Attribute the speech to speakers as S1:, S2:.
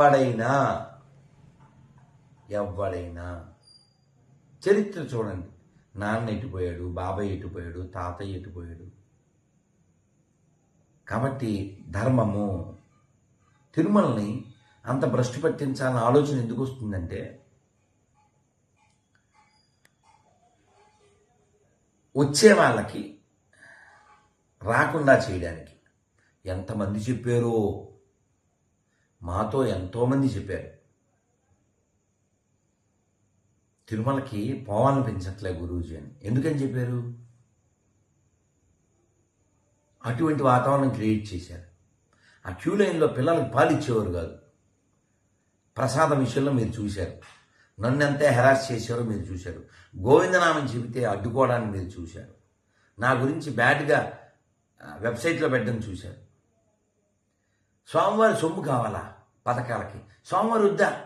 S1: ఎవడైనా ఎవడైనా చరిత్ర చూడండి. నాన్న ఎటుపోయాడు బాబాయ్ ఎటుపోయాడు తాతయ్య ఎటుపోయాడు. కాబట్టి ధర్మము తిరుమలని అంత భ్రష్టు పట్టించాలన్న ఆలోచన ఎందుకు వస్తుందంటే వచ్చే వాళ్ళకి రాకుండా చేయడానికి. ఎంతమంది చెప్పారో మాతో ఎంతోమంది చెప్పారు. తిరుమలకి పోవాలనిపించట్లే గురూజీ అని. ఎందుకని చెప్పారు? అటువంటి వాతావరణం క్రియేట్ చేశారు. ఆ క్యూ లైన్లో పిల్లలకు పాలు ఇచ్చేవారు కాదు. ప్రసాదం విషయంలో మీరు చూశారు. నన్ను ఎంత హెరాస్ చేశారో మీరు చూశారు. గోవిందనామని చెబితే అడ్డుకోవడానికి మీరు చూశారు. నా గురించి బ్యాడ్గా వెబ్సైట్లో పెట్టడం చూశారు. స్వామివారి సొమ్ము కావాలా పథకాలకి? స్వామివారి వద్దా?